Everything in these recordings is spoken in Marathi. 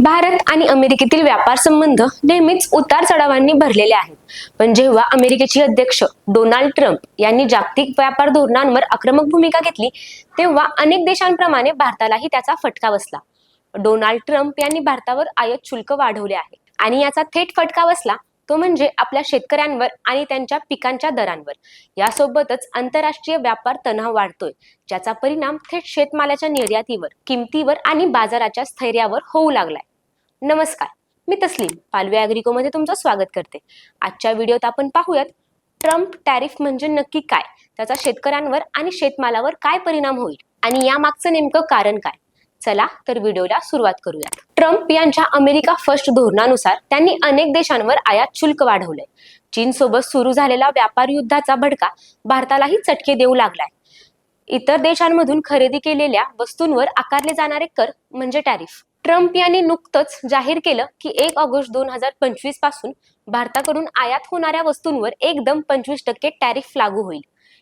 भारत आणि अमेरिकेतील व्यापार संबंध नेहमीच उतार चढावांनी भरलेले आहेत. पण जेव्हा अमेरिकेचे अध्यक्ष डोनाल्ड ट्रम्प यांनी जागतिक व्यापार धोरणांवर आक्रमक भूमिका घेतली तेव्हा अनेक देशांप्रमाणे भारतालाही त्याचा फटका बसला. डोनाल्ड ट्रम्प यांनी भारतावर आयात शुल्क वाढवले आहे आणि याचा थेट फटका बसला तो म्हणजे आपल्या शेतकऱ्यांवर आणि त्यांच्या पिकांच्या दरांवर. यासोबतच आंतरराष्ट्रीय व्यापार तणाव वाढतोय ज्याचा परिणाम थेट शेतमालाच्या निर्यातीवर किमतीवर आणि बाजाराच्या स्थैर्यावर होऊ लागलाय. नमस्कार मी तस्लीम. पालवी ॲग्रिकोमध्ये तुमचं स्वागत करते. आजच्या व्हिडिओत आपण पाहूयात ट्रम्प टॅरिफ म्हणजे नक्की काय? त्याचा शेतकऱ्यांवर आणि शेतमालावर काय परिणाम होईल? आणि यामागचं नेमकं कारण काय? चला तर व्हिडिओला सुरुवात करूयात. ट्रम्प यांच्या अमेरिका फर्स्ट धोरणानुसार त्यांनी अनेक देशांवर आयात शुल्क वाढवलंय. चीन सोबत सुरू झालेला व्यापार युद्धाचा भडका भारतालाही चटके देऊ लागलाय. इतर देशांमधून खरेदी केलेल्या वस्तूंवर आकारले जाणारे कर म्हणजे टॅरिफ ट्रम्प यांनी नुकतंच जाहीर केलं की एक ऑगस्ट दोन हजार पंचवीसपासून भारताकडून आयात होणाऱ्या वस्तूंवर एकदम पंचवीस टक्के टॅरिफ लागू होईल.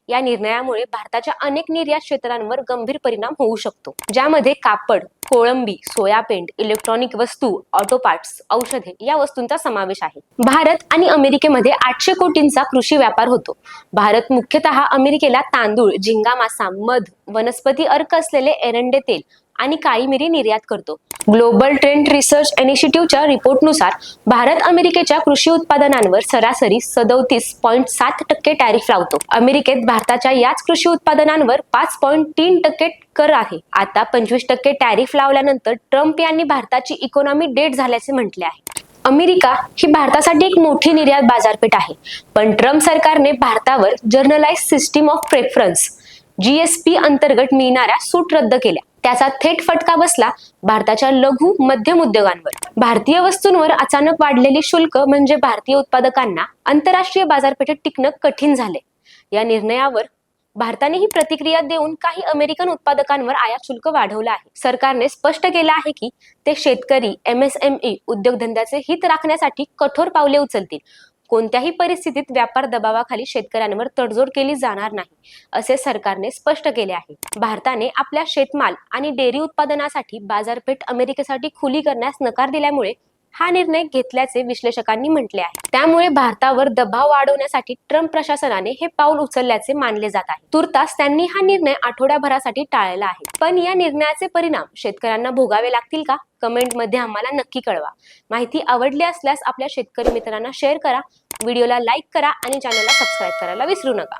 या निर्णयामुळे भारताच्या अनेक निर्यात क्षेत्रांवर गंभीर परिणाम होऊ शकतो. ज्यामध्ये कापड कोळंबी सोयापेंट इलेक्ट्रॉनिक वस्तू ऑटो पार्ट्स औषधे या वस्तूंचा समावेश आहे. भारत आणि अमेरिकेमध्ये आठशे कोटींचा कृषी व्यापार होतो. भारत मुख्यतः अमेरिकेला तांदूळ झिंगा मासा मध वनस्पती अर्क असलेले एरंडे तेल आणि काळी मिरी निर्यात करतो. ग्लोबल ट्रेंड रिसर्च इनिशिएटिव्हच्या रिपोर्टनुसार भारत अमेरिकेच्या कृषी उत्पादनांवर सरासरी सदोतीस पॉईंट सात टक्के टॅरिफ लावतो. अमेरिकेत भारताच्या याच कृषी उत्पादनांवर पाच पॉईंट तीन टक्के कर आहे. आता पंचवीस टक्के टॅरिफ लावल्यानंतर ट्रम्प यांनी भारताची इकॉनॉमी डेट झाल्याचे म्हटले आहे. अमेरिका ही भारतासाठी एक मोठी निर्यात बाजारपेठ आहे. पण ट्रम्प सरकारने भारतावर generalised system of preference GSP अंतर्गत मिळणाऱ्या सूट रद्द केल्या. त्याचा थेट फटका बसला भारताच्या लघु मध्यम उद्योगांवर. भारतीय वस्तूंवर अचानक वाढलेली शुल्क म्हणजे भारतीय उत्पादकांना आंतरराष्ट्रीय बाजारपेठेत टिकणं कठीण झाले या निर्णयावर भारताने ही प्रतिक्रिया देऊन काही अमेरिकन उत्पादकांवर आयात शुल्क वाढवलं आहे. सरकारने स्पष्ट केलं आहे की ते शेतकरी एमएसएमई उद्योगधंद्याचे हित राखण्यासाठी कठोर पावले उचलतील. कोणत्याही परिस्थितीत व्यापार दबावाखाली शेतकऱ्यांवर तडजोड केली जाणार नाही असे सरकारने स्पष्ट केले आहे. भारताने आपल्या शेतमाल आणि डेअरी उत्पादनासाठी बाजारपेठ अमेरिकेसाठी खुली करण्यास नकार दिल्यामुळे हा निर्णय घेतल्याचे विश्लेषकांनी म्हटले आहे. त्यामुळे भारतावर दबाव वाढवण्यासाठी ट्रम्प प्रशासनाने हे पाऊल उचलल्याचे मानले जात आहे. तुर्तास त्यांनी हा निर्णय आठवड्याभरासाठी टाळला आहे. पण या निर्णयाचे परिणाम शेतकऱ्यांना भोगावे लागतील का? कमेंटमध्ये आम्हाला नक्की कळवा. माहिती आवडली असल्यास आपल्या शेतकरी मित्रांना शेअर करा. व्हिडिओला लाईक करा आणि चॅनलला सबस्क्राईब करायला विसरू नका.